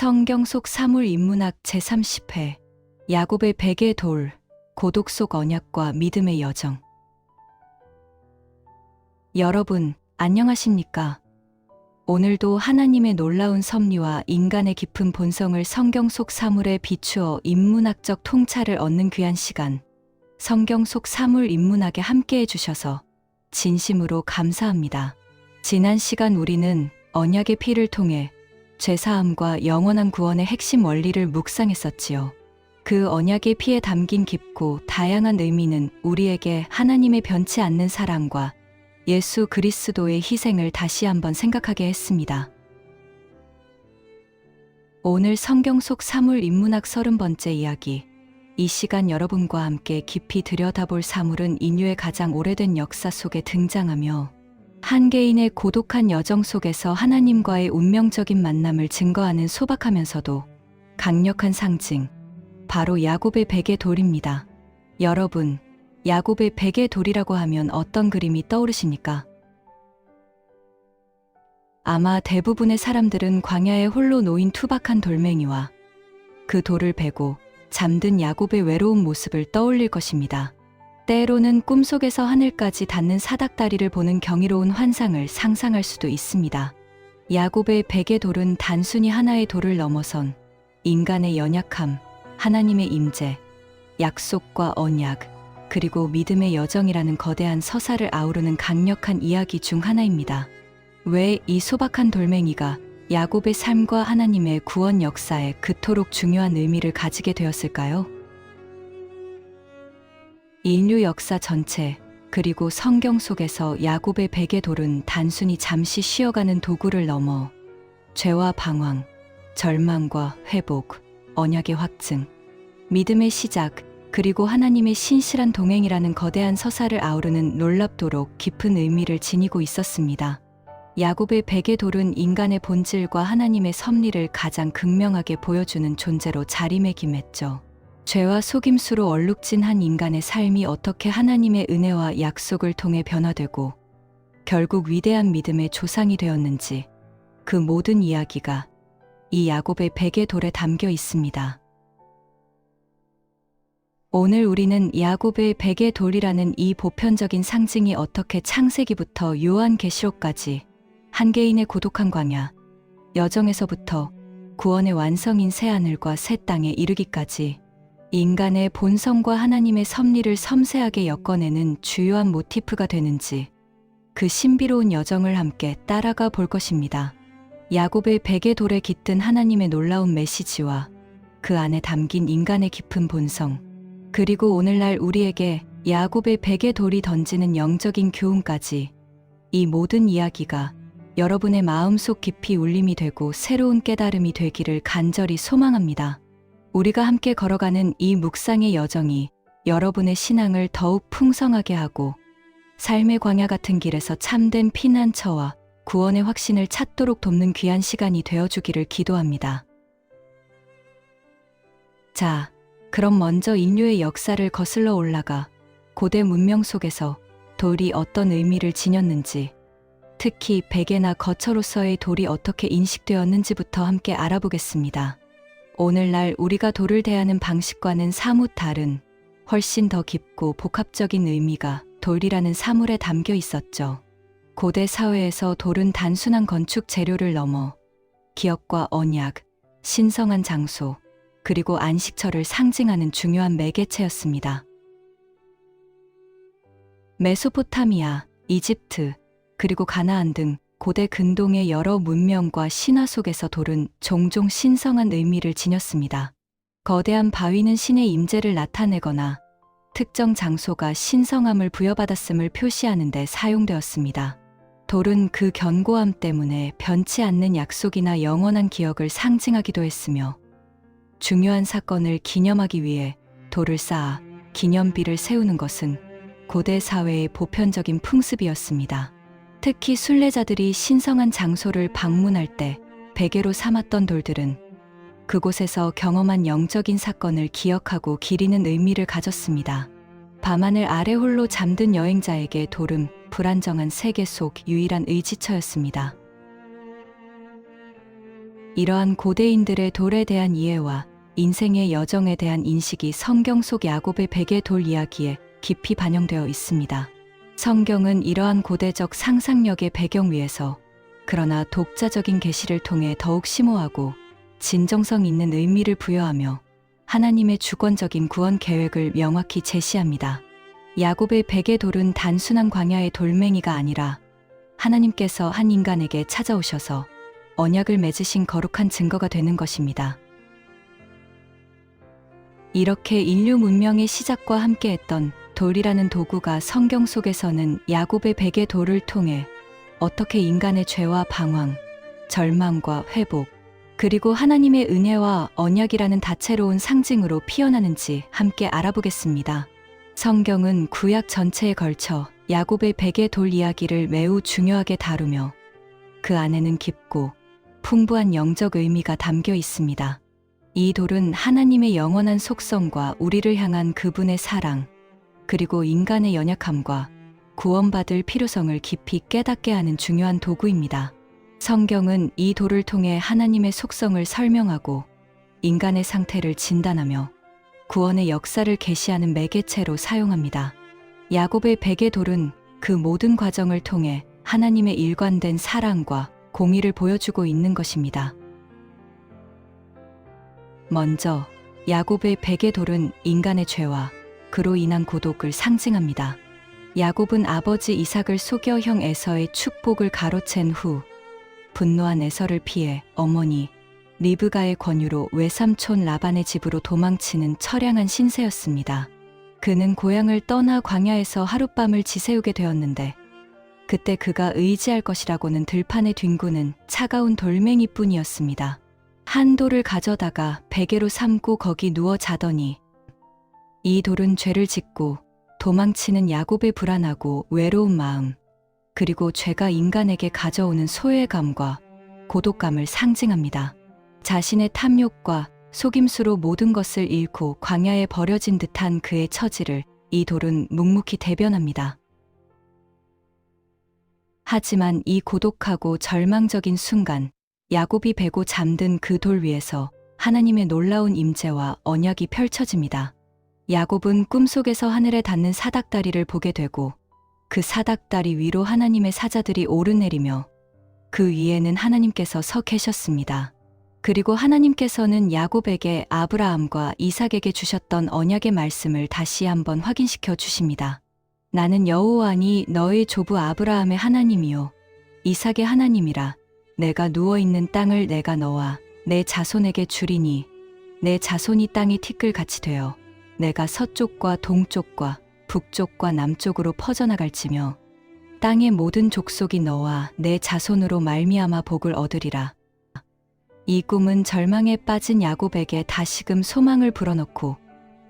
성경 속 사물 인문학 제30회 야곱의 베개 돌 고독 속 언약과 믿음의 여정 여러분 안녕하십니까? 오늘도 하나님의 놀라운 섭리와 인간의 깊은 본성을 성경 속 사물에 비추어 인문학적 통찰을 얻는 귀한 시간 성경 속 사물 인문학에 함께 해 주셔서 진심으로 감사합니다. 지난 시간 우리는 언약의 피를 통해 죄사함과 영원한 구원의 핵심 원리를 묵상했었지요. 그 언약의 피에 담긴 깊고 다양한 의미는 우리에게 하나님의 변치 않는 사랑과 예수 그리스도의 희생을 다시 한번 생각하게 했습니다. 오늘 성경 속 사물 인문학 서른 번째 이야기. 이 시간 여러분과 함께 깊이 들여다볼 사물은 인류의 가장 오래된 역사 속에 등장하며 한 개인의 고독한 여정 속에서 하나님과의 운명적인 만남을 증거하는 소박하면서도 강력한 상징, 바로 야곱의 베개 돌입니다. 여러분, 야곱의 베개 돌이라고 하면 어떤 그림이 떠오르십니까? 아마 대부분의 사람들은 광야에 홀로 놓인 투박한 돌멩이와 그 돌을 베고 잠든 야곱의 외로운 모습을 떠올릴 것입니다. 때로는 꿈속에서 하늘까지 닿는 사닥다리를 보는 경이로운 환상을 상상할 수도 있습니다. 야곱의 베개 돌은 단순히 하나의 돌을 넘어선 인간의 연약함, 하나님의 임재, 약속과 언약, 그리고 믿음의 여정이라는 거대한 서사를 아우르는 강력한 이야기 중 하나입니다. 왜 이 소박한 돌멩이가 야곱의 삶과 하나님의 구원 역사에 그토록 중요한 의미를 가지게 되었을까요? 인류 역사 전체, 그리고 성경 속에서 야곱의 베개 돌은 단순히 잠시 쉬어가는 도구를 넘어 죄와 방황, 절망과 회복, 언약의 확증, 믿음의 시작, 그리고 하나님의 신실한 동행이라는 거대한 서사를 아우르는 놀랍도록 깊은 의미를 지니고 있었습니다. 야곱의 베개 돌은 인간의 본질과 하나님의 섭리를 가장 극명하게 보여주는 존재로 자리매김했죠. 죄와 속임수로 얼룩진 한 인간의 삶이 어떻게 하나님의 은혜와 약속을 통해 변화되고 결국 위대한 믿음의 조상이 되었는지 그 모든 이야기가 이 야곱의 베개 돌에 담겨 있습니다. 오늘 우리는 야곱의 베개 돌이라는 이 보편적인 상징이 어떻게 창세기부터 요한계시록까지 한 개인의 고독한 광야, 여정에서부터 구원의 완성인 새하늘과 새 땅에 이르기까지 인간의 본성과 하나님의 섭리를 섬세하게 엮어내는 주요한 모티프가 되는지 그 신비로운 여정을 함께 따라가 볼 것입니다. 야곱의 베개 돌에 깃든 하나님의 놀라운 메시지와 그 안에 담긴 인간의 깊은 본성, 그리고 오늘날 우리에게 야곱의 베개 돌이 던지는 영적인 교훈까지 이 모든 이야기가 여러분의 마음속 깊이 울림이 되고 새로운 깨달음이 되기를 간절히 소망합니다. 우리가 함께 걸어가는 이 묵상의 여정이 여러분의 신앙을 더욱 풍성하게 하고 삶의 광야 같은 길에서 참된 피난처와 구원의 확신을 찾도록 돕는 귀한 시간이 되어주기를 기도합니다. 자, 그럼 먼저 인류의 역사를 거슬러 올라가 고대 문명 속에서 돌이 어떤 의미를 지녔는지, 특히 베개나 거처로서의 돌이 어떻게 인식되었는지부터 함께 알아보겠습니다. 오늘날 우리가 돌을 대하는 방식과는 사뭇 다른 훨씬 더 깊고 복합적인 의미가 돌이라는 사물에 담겨 있었죠. 고대 사회에서 돌은 단순한 건축 재료를 넘어 기업과 언약, 신성한 장소, 그리고 안식처를 상징하는 중요한 매개체였습니다. 메소포타미아, 이집트, 그리고 가나안 등 고대 근동의 여러 문명과 신화 속에서 돌은 종종 신성한 의미를 지녔습니다. 거대한 바위는 신의 임재를 나타내거나 특정 장소가 신성함을 부여받았음을 표시하는 데 사용되었습니다. 돌은 그 견고함 때문에 변치 않는 약속이나 영원한 기억을 상징하기도 했으며 중요한 사건을 기념하기 위해 돌을 쌓아 기념비를 세우는 것은 고대 사회의 보편적인 풍습이었습니다. 특히 순례자들이 신성한 장소를 방문할 때 베개로 삼았던 돌들은 그곳에서 경험한 영적인 사건을 기억하고 기리는 의미를 가졌습니다. 밤하늘 아래 홀로 잠든 여행자에게 돌은 불안정한 세계 속 유일한 의지처였습니다. 이러한 고대인들의 돌에 대한 이해와 인생의 여정에 대한 인식이 성경 속 야곱의 베개 돌 이야기에 깊이 반영되어 있습니다. 성경은 이러한 고대적 상상력의 배경 위에서 그러나 독자적인 계시를 통해 더욱 심오하고 진정성 있는 의미를 부여하며 하나님의 주권적인 구원 계획을 명확히 제시합니다. 야곱의 베개 돌은 단순한 광야의 돌멩이가 아니라 하나님께서 한 인간에게 찾아오셔서 언약을 맺으신 거룩한 증거가 되는 것입니다. 이렇게 인류 문명의 시작과 함께했던 돌이라는 도구가 성경 속에서는 야곱의 베개 돌을 통해 어떻게 인간의 죄와 방황, 절망과 회복, 그리고 하나님의 은혜와 언약이라는 다채로운 상징으로 피어나는지 함께 알아보겠습니다. 성경은 구약 전체에 걸쳐 야곱의 베개 돌 이야기를 매우 중요하게 다루며 그 안에는 깊고 풍부한 영적 의미가 담겨 있습니다. 이 돌은 하나님의 영원한 속성과 우리를 향한 그분의 사랑, 그리고 인간의 연약함과 구원받을 필요성을 깊이 깨닫게 하는 중요한 도구입니다. 성경은 이 돌을 통해 하나님의 속성을 설명하고 인간의 상태를 진단하며 구원의 역사를 계시하는 매개체로 사용합니다. 야곱의 베개 돌은 그 모든 과정을 통해 하나님의 일관된 사랑과 공의를 보여주고 있는 것입니다. 먼저 야곱의 베개 돌은 인간의 죄와 그로 인한 고독을 상징합니다. 야곱은 아버지 이삭을 속여 형 에서의 축복을 가로챈 후 분노한 에서를 피해 어머니 리브가의 권유로 외삼촌 라반의 집으로 도망치는 처량한 신세였습니다. 그는 고향을 떠나 광야에서 하룻밤을 지새우게 되었는데 그때 그가 의지할 것이라고는 들판에 뒹구는 차가운 돌멩이뿐이었습니다. 한 돌을 가져다가 베개로 삼고 거기 누워 자더니 이 돌은 죄를 짓고 도망치는 야곱의 불안하고 외로운 마음, 그리고 죄가 인간에게 가져오는 소외감과 고독감을 상징합니다. 자신의 탐욕과 속임수로 모든 것을 잃고 광야에 버려진 듯한 그의 처지를 이 돌은 묵묵히 대변합니다. 하지만 이 고독하고 절망적인 순간, 야곱이 베고 잠든 그 돌 위에서 하나님의 놀라운 임재와 언약이 펼쳐집니다. 야곱은 꿈속에서 하늘에 닿는 사닥다리를 보게 되고 그 사닥다리 위로 하나님의 사자들이 오르내리며 그 위에는 하나님께서 서 계셨습니다. 그리고 하나님께서는 야곱에게 아브라함과 이삭에게 주셨던 언약의 말씀을 다시 한번 확인시켜 주십니다. 나는 여호와니 너의 조부 아브라함의 하나님이요 이삭의 하나님이라 내가 누워 있는 땅을 내가 너와 내 자손에게 주리니 내 자손이 땅이 티끌 같이 되어 내가 서쪽과 동쪽과 북쪽과 남쪽으로 퍼져나갈지며 땅의 모든 족속이 너와 내 자손으로 말미암아 복을 얻으리라. 이 꿈은 절망에 빠진 야곱에게 다시금 소망을 불어넣고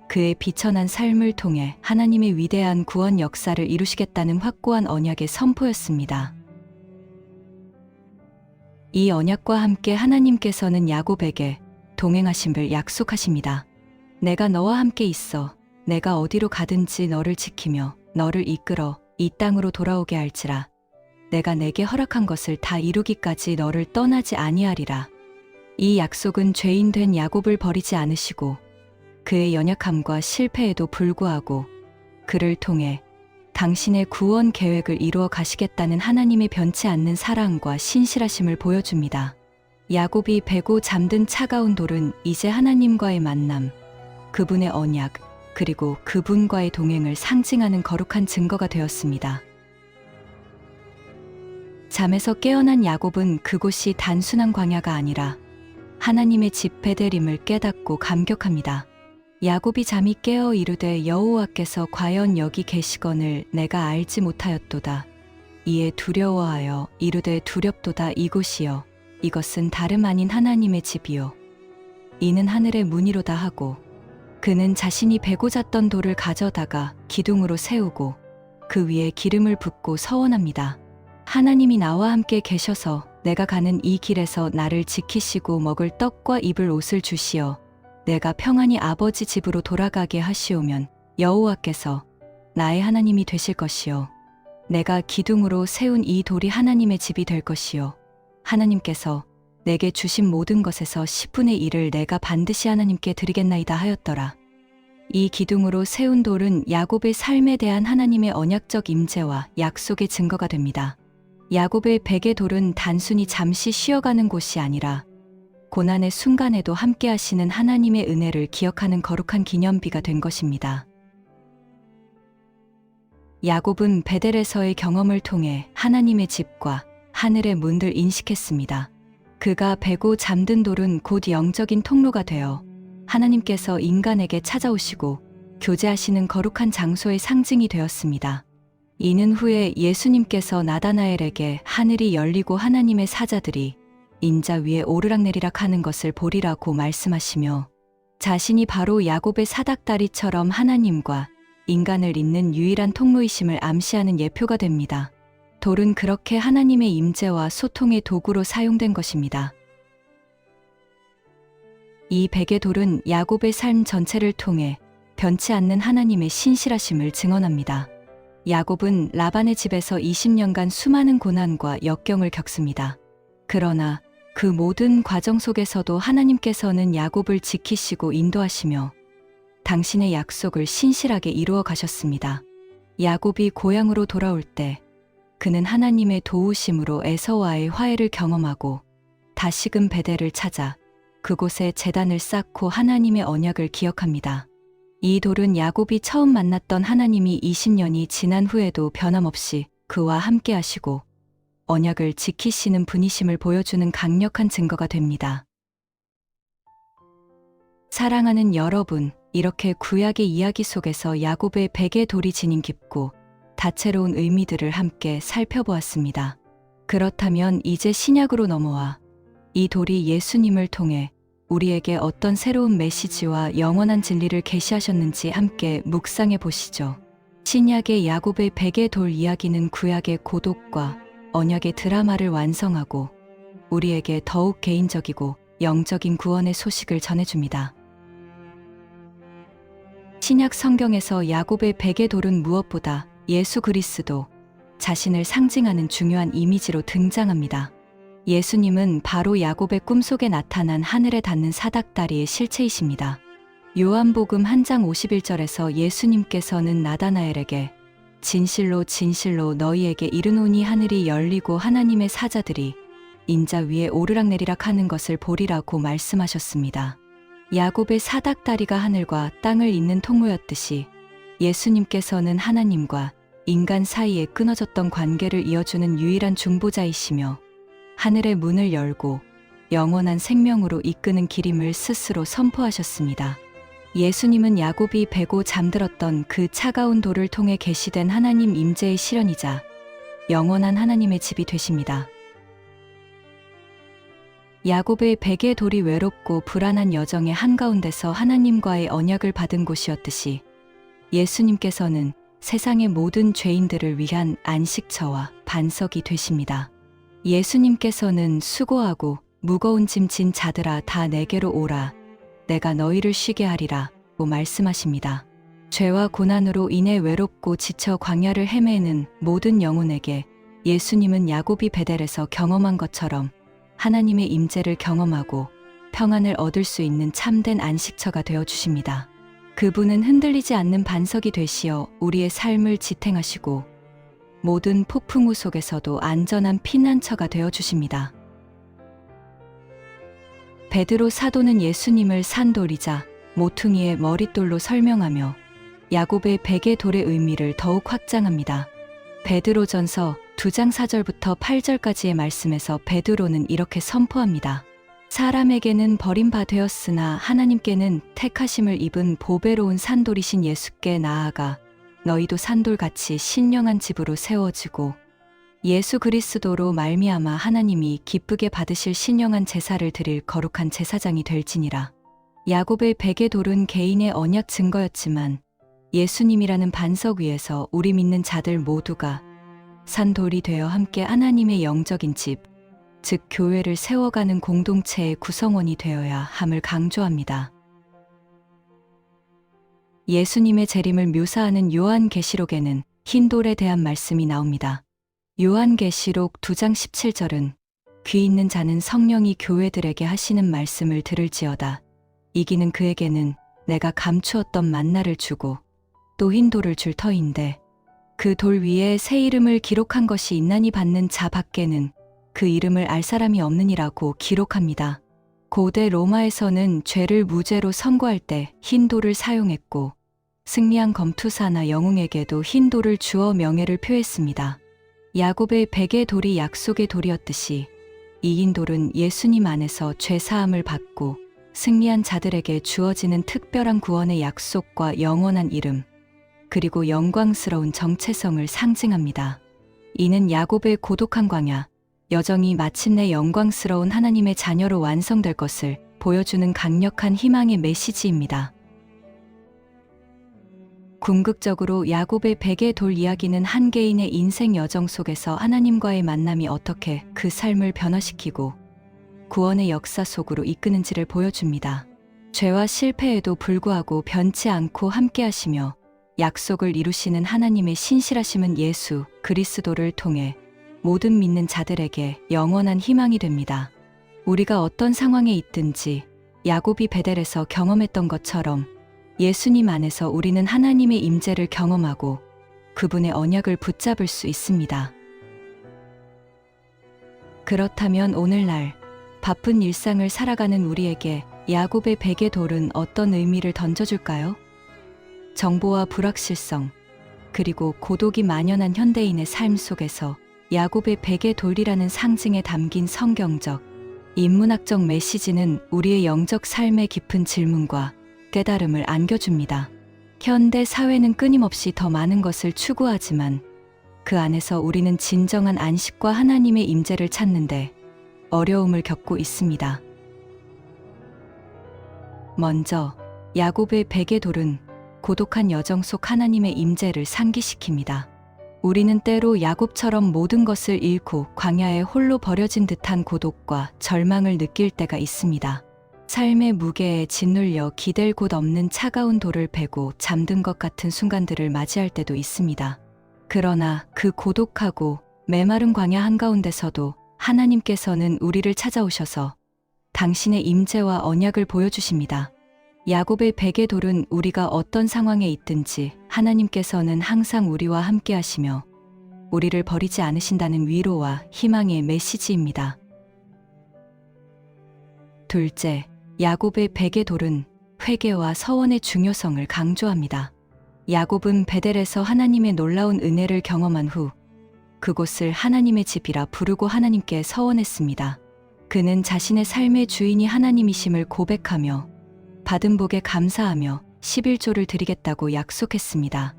그의 비천한 삶을 통해 하나님의 위대한 구원 역사를 이루시겠다는 확고한 언약의 선포였습니다. 이 언약과 함께 하나님께서는 야곱에게 동행하심을 약속하십니다. 내가 너와 함께 있어 내가 어디로 가든지 너를 지키며 너를 이끌어 이 땅으로 돌아오게 할지라. 내가 내게 허락한 것을 다 이루기까지 너를 떠나지 아니하리라. 이 약속은 죄인 된 야곱을 버리지 않으시고 그의 연약함과 실패에도 불구하고 그를 통해 당신의 구원 계획을 이루어 가시겠다는 하나님의 변치 않는 사랑과 신실하심을 보여줍니다. 야곱이 베고 잠든 차가운 돌은 이제 하나님과의 만남, 그분의 언약, 그리고 그분과의 동행을 상징하는 거룩한 증거가 되었습니다. 잠에서 깨어난 야곱은 그곳이 단순한 광야가 아니라 하나님의 집 베델임을 깨닫고 감격합니다. 야곱이 잠이 깨어 이르되 여호와께서 과연 여기 계시거늘 내가 알지 못하였도다. 이에 두려워하여 이르되 두렵도다 이곳이여 이것은 다름 아닌 하나님의 집이요 이는 하늘의 문이로다 하고 그는 자신이 베고 잤던 돌을 가져다가 기둥으로 세우고 그 위에 기름을 붓고 서원합니다. 하나님이 나와 함께 계셔서 내가 가는 이 길에서 나를 지키시고 먹을 떡과 입을 옷을 주시어 내가 평안히 아버지 집으로 돌아가게 하시오면 여호와께서 나의 하나님이 되실 것이요 내가 기둥으로 세운 이 돌이 하나님의 집이 될 것이요 하나님께서 내게 주신 모든 것에서 10분의 1을 내가 반드시 하나님께 드리겠나이다 하였더라. 이 기둥으로 세운 돌은 야곱의 삶에 대한 하나님의 언약적 임재와 약속의 증거가 됩니다. 야곱의 베개 돌은 단순히 잠시 쉬어가는 곳이 아니라 고난의 순간에도 함께 하시는 하나님의 은혜를 기억하는 거룩한 기념비가 된 것입니다. 야곱은 베델에서의 경험을 통해 하나님의 집과 하늘의 문들 인식했습니다. 그가 베고 잠든 돌은 곧 영적인 통로가 되어 하나님께서 인간에게 찾아오시고 교제하시는 거룩한 장소의 상징이 되었습니다. 이는 후에 예수님께서 나다나엘에게 하늘이 열리고 하나님의 사자들이 인자 위에 오르락내리락 하는 것을 보리라고 말씀하시며 자신이 바로 야곱의 사닥다리처럼 하나님과 인간을 잇는 유일한 통로이심을 암시하는 예표가 됩니다. 돌은 그렇게 하나님의 임재와 소통의 도구로 사용된 것입니다. 이 베개 돌은 야곱의 삶 전체를 통해 변치 않는 하나님의 신실하심을 증언합니다. 야곱은 라반의 집에서 20년간 수많은 고난과 역경을 겪습니다. 그러나 그 모든 과정 속에서도 하나님께서는 야곱을 지키시고 인도하시며 당신의 약속을 신실하게 이루어 가셨습니다. 야곱이 고향으로 돌아올 때 그는 하나님의 도우심으로 에서와의 화해를 경험하고 다시금 베델을 찾아 그곳에 재단을 쌓고 하나님의 언약을 기억합니다. 이 돌은 야곱이 처음 만났던 하나님이 20년이 지난 후에도 변함없이 그와 함께 하시고 언약을 지키시는 분이심을 보여주는 강력한 증거가 됩니다. 사랑하는 여러분, 이렇게 구약의 이야기 속에서 야곱의 베개 돌이 지닌 깊고 다채로운 의미들을 함께 살펴보았습니다. 그렇다면 이제 신약으로 넘어와 이 돌이 예수님을 통해 우리에게 어떤 새로운 메시지와 영원한 진리를 계시하셨는지 함께 묵상해 보시죠. 신약의 야곱의 베개 돌 이야기는 구약의 고독과 언약의 드라마를 완성하고 우리에게 더욱 개인적이고 영적인 구원의 소식을 전해줍니다. 신약 성경에서 야곱의 베개 돌은 무엇보다 예수 그리스도 자신을 상징하는 중요한 이미지로 등장합니다. 예수님은 바로 야곱의 꿈속에 나타난 하늘에 닿는 사닥다리의 실체이십니다. 요한복음 한장 51절에서 예수님께서는 나다나엘에게 진실로 진실로 너희에게 이르노니 하늘이 열리고 하나님의 사자들이 인자 위에 오르락내리락 하는 것을 보리라고 말씀하셨습니다. 야곱의 사닥다리가 하늘과 땅을 잇는 통로였듯이 예수님께서는 하나님과 인간 사이에 끊어졌던 관계를 이어주는 유일한 중보자이시며 하늘의 문을 열고 영원한 생명으로 이끄는 길임을 스스로 선포하셨습니다. 예수님은 야곱이 베고 잠들었던 그 차가운 돌을 통해 계시된 하나님 임재의 실현이자 영원한 하나님의 집이 되십니다. 야곱의 베개 돌이 외롭고 불안한 여정의 한가운데서 하나님과의 언약을 받은 곳이었듯이 예수님께서는 세상의 모든 죄인들을 위한 안식처와 반석이 되십니다. 예수님께서는 수고하고 무거운 짐진 자들아 다 내게로 오라. 내가 너희를 쉬게 하리라.고 말씀하십니다. 죄와 고난으로 인해 외롭고 지쳐 광야를 헤매는 모든 영혼에게 예수님은 야곱이 베델에서 경험한 것처럼 하나님의 임재를 경험하고 평안을 얻을 수 있는 참된 안식처가 되어 주십니다. 그분은 흔들리지 않는 반석이 되시어 우리의 삶을 지탱하시고 모든 폭풍우 속에서도 안전한 피난처가 되어 주십니다. 베드로 사도는 예수님을 산돌이자 모퉁이의 머릿돌로 설명하며 야곱의 베개 돌의 의미를 더욱 확장합니다. 베드로전서 2장 4절부터 8절까지의 말씀에서 베드로는 이렇게 선포합니다. 사람에게는 버림바 되었으나 하나님께는 택하심을 입은 보배로운 산돌이신 예수께 나아가 너희도 산돌같이 신령한 집으로 세워지고 예수 그리스도로 말미암아 하나님이 기쁘게 받으실 신령한 제사를 드릴 거룩한 제사장이 될지니라. 야곱의 베개 돌은 개인의 언약 증거였지만 예수님이라는 반석 위에서 우리 믿는 자들 모두가 산돌이 되어 함께 하나님의 영적인 집, 즉 교회를 세워가는 공동체의 구성원이 되어야 함을 강조합니다. 예수님의 재림을 묘사하는 요한계시록에는 흰 돌에 대한 말씀이 나옵니다. 요한계시록 2장 17절은 귀 있는 자는 성령이 교회들에게 하시는 말씀을 들을지어다. 이기는 그에게는 내가 감추었던 만나를 주고 또 흰 돌을 줄 터인데 그 돌 위에 새 이름을 기록한 것이 있나니 받는 자 밖에는 그 이름을 알 사람이 없느니라고 기록합니다. 고대 로마에서는 죄를 무죄로 선고할 때 흰 돌을 사용했고 승리한 검투사나 영웅에게도 흰 돌을 주어 명예를 표했습니다. 야곱의 백의 돌이 약속의 돌이었듯이 이 흰 돌은 예수님 안에서 죄 사함을 받고 승리한 자들에게 주어지는 특별한 구원의 약속과 영원한 이름, 그리고 영광스러운 정체성을 상징합니다. 이는 야곱의 고독한 광야, 여정이 마침내 영광스러운 하나님의 자녀로 완성될 것을 보여주는 강력한 희망의 메시지입니다. 궁극적으로 야곱의 백의 돌 이야기는 한 개인의 인생 여정 속에서 하나님과의 만남이 어떻게 그 삶을 변화시키고 구원의 역사 속으로 이끄는지를 보여줍니다. 죄와 실패에도 불구하고 변치 않고 함께하시며 약속을 이루시는 하나님의 신실하심은 예수 그리스도를 통해 모든 믿는 자들에게 영원한 희망이 됩니다. 우리가 어떤 상황에 있든지 야곱이 베델에서 경험했던 것처럼 예수님 안에서 우리는 하나님의 임재를 경험하고 그분의 언약을 붙잡을 수 있습니다. 그렇다면 오늘날 바쁜 일상을 살아가는 우리에게 야곱의 백의 돌은 어떤 의미를 던져줄까요? 정보와 불확실성, 그리고 고독이 만연한 현대인의 삶 속에서 야곱의 백의 돌이라는 상징에 담긴 성경적, 인문학적 메시지는 우리의 영적 삶의 깊은 질문과 깨달음을 안겨줍니다. 현대 사회는 끊임없이 더 많은 것을 추구하지만 그 안에서 우리는 진정한 안식과 하나님의 임재를 찾는데 어려움을 겪고 있습니다. 먼저 야곱의 백의 돌은 고독한 여정 속 하나님의 임재를 상기시킵니다. 우리는 때로 야곱처럼 모든 것을 잃고 광야에 홀로 버려진 듯한 고독과 절망을 느낄 때가 있습니다. 삶의 무게에 짓눌려 기댈 곳 없는 차가운 돌을 베고 잠든 것 같은 순간들을 맞이할 때도 있습니다. 그러나 그 고독하고 메마른 광야 한가운데서도 하나님께서는 우리를 찾아오셔서 당신의 임재와 언약을 보여주십니다. 야곱의 백의 돌은 우리가 어떤 상황에 있든지 하나님께서는 항상 우리와 함께 하시며 우리를 버리지 않으신다는 위로와 희망의 메시지입니다. 둘째, 야곱의 백의 돌은 회개와 서원의 중요성을 강조합니다. 야곱은 베델에서 하나님의 놀라운 은혜를 경험한 후 그곳을 하나님의 집이라 부르고 하나님께 서원했습니다. 그는 자신의 삶의 주인이 하나님이심을 고백하며 받은 복에 감사하며 11조를 드리겠다고 약속했습니다.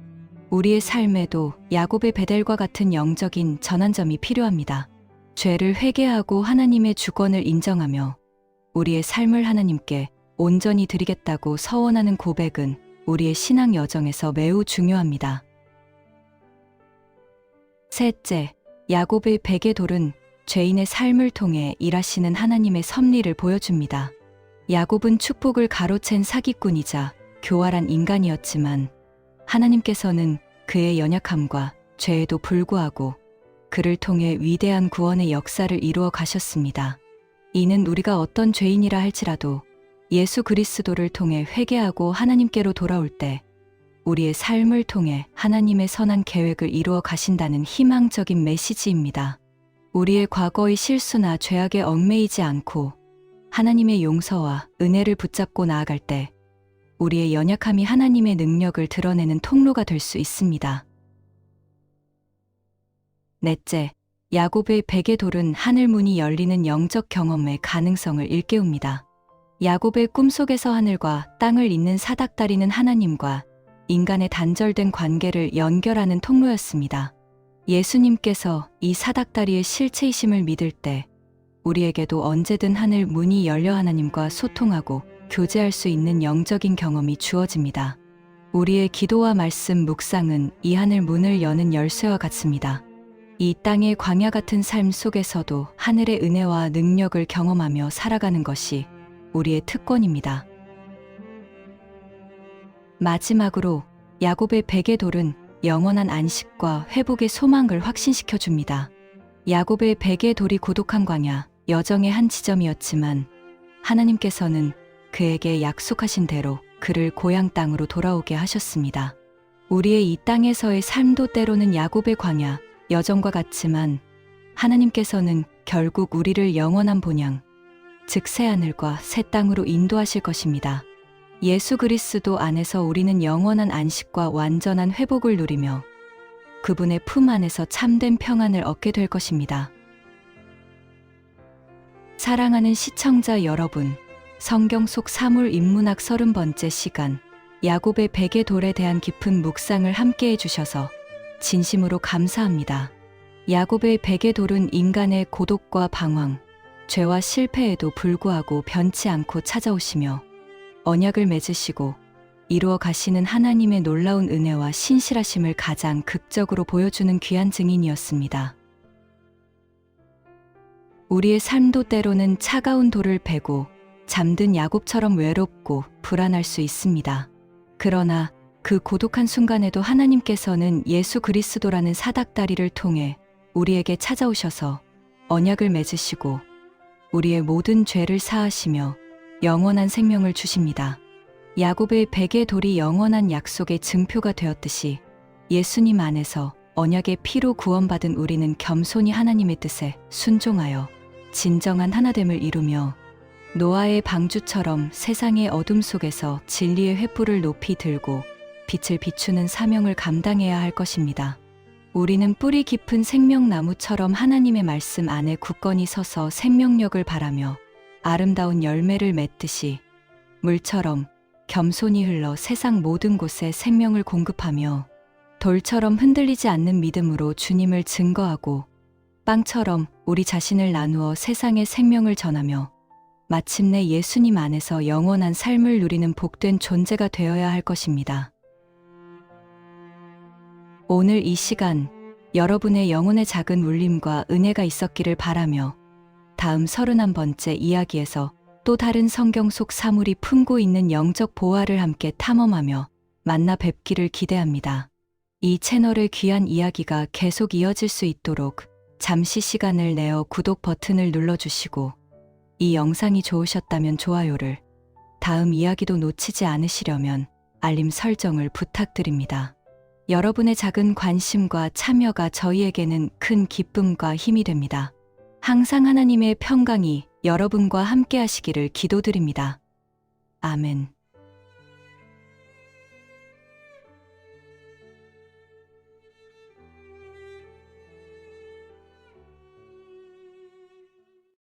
우리의 삶에도 야곱의 베델과 같은 영적인 전환점이 필요합니다. 죄를 회개하고 하나님의 주권을 인정하며 우리의 삶을 하나님께 온전히 드리겠다고 서원하는 고백은 우리의 신앙 여정에서 매우 중요합니다. 셋째, 야곱의 백의 돌은 죄인의 삶을 통해 일하시는 하나님의 섭리를 보여줍니다. 야곱은 축복을 가로챈 사기꾼이자 교활한 인간이었지만 하나님께서는 그의 연약함과 죄에도 불구하고 그를 통해 위대한 구원의 역사를 이루어 가셨습니다. 이는 우리가 어떤 죄인이라 할지라도 예수 그리스도를 통해 회개하고 하나님께로 돌아올 때 우리의 삶을 통해 하나님의 선한 계획을 이루어 가신다는 희망적인 메시지입니다. 우리의 과거의 실수나 죄악에 얽매이지 않고 하나님의 용서와 은혜를 붙잡고 나아갈 때 우리의 연약함이 하나님의 능력을 드러내는 통로가 될 수 있습니다. 넷째, 야곱의 백의 돌은 하늘 문이 열리는 영적 경험의 가능성을 일깨웁니다. 야곱의 꿈속에서 하늘과 땅을 잇는 사닥다리는 하나님과 인간의 단절된 관계를 연결하는 통로였습니다. 예수님께서 이 사닥다리의 실체이심을 믿을 때 우리에게도 언제든 하늘 문이 열려 하나님과 소통하고 교제할 수 있는 영적인 경험이 주어집니다. 우리의 기도와 말씀 묵상은 이 하늘 문을 여는 열쇠와 같습니다. 이 땅의 광야 같은 삶 속에서도 하늘의 은혜와 능력을 경험하며 살아가는 것이 우리의 특권입니다. 마지막으로 야곱의 백의 돌은 영원한 안식과 회복의 소망을 확신시켜 줍니다. 야곱의 백의 돌이 고독한 광야, 여정의 한 지점이었지만 하나님께서는 그에게 약속하신 대로 그를 고향 땅으로 돌아오게 하셨습니다. 우리의 이 땅에서의 삶도 때로는 야곱의 광야, 여정과 같지만 하나님께서는 결국 우리를 영원한 본향, 즉 새하늘과 새 땅으로 인도하실 것입니다. 예수 그리스도 안에서 우리는 영원한 안식과 완전한 회복을 누리며 그분의 품 안에서 참된 평안을 얻게 될 것입니다. 사랑하는 시청자 여러분, 성경 속 사물 인문학 서른 번째 시간, 야곱의 베개 돌에 대한 깊은 묵상을 함께 해주셔서 진심으로 감사합니다. 야곱의 베개 돌은 인간의 고독과 방황, 죄와 실패에도 불구하고 변치 않고 찾아오시며 언약을 맺으시고 이루어 가시는 하나님의 놀라운 은혜와 신실하심을 가장 극적으로 보여주는 귀한 증인이었습니다. 우리의 삶도 때로는 차가운 돌을 베고 잠든 야곱처럼 외롭고 불안할 수 있습니다. 그러나 그 고독한 순간에도 하나님께서는 예수 그리스도라는 사닥다리를 통해 우리에게 찾아오셔서 언약을 맺으시고 우리의 모든 죄를 사하시며 영원한 생명을 주십니다. 야곱의 베개 돌이 영원한 약속의 증표가 되었듯이 예수님 안에서 언약의 피로 구원받은 우리는 겸손히 하나님의 뜻에 순종하여 진정한 하나됨을 이루며 노아의 방주처럼 세상의 어둠 속에서 진리의 횃불을 높이 들고 빛을 비추는 사명을 감당해야 할 것입니다. 우리는 뿌리 깊은 생명나무처럼 하나님의 말씀 안에 굳건히 서서 생명력을 바라며 아름다운 열매를 맺듯이 물처럼 겸손히 흘러 세상 모든 곳에 생명을 공급하며 돌처럼 흔들리지 않는 믿음으로 주님을 증거하고 빵처럼 우리 자신을 나누어 세상에 생명을 전하며 마침내 예수님 안에서 영원한 삶을 누리는 복된 존재가 되어야 할 것입니다. 오늘 이 시간 여러분의 영혼의 작은 울림과 은혜가 있었기를 바라며 다음 31번째 이야기에서 또 다른 성경 속 사물이 품고 있는 영적 보화를 함께 탐험하며 만나 뵙기를 기대합니다. 이 채널의 귀한 이야기가 계속 이어질 수 있도록 잠시 시간을 내어 구독 버튼을 눌러주시고 이 영상이 좋으셨다면 좋아요를 다음 이야기도 놓치지 않으시려면 알림 설정을 부탁드립니다. 여러분의 작은 관심과 참여가 저희에게는 큰 기쁨과 힘이 됩니다. 항상 하나님의 평강이 여러분과 함께 하시기를 기도드립니다. 아멘.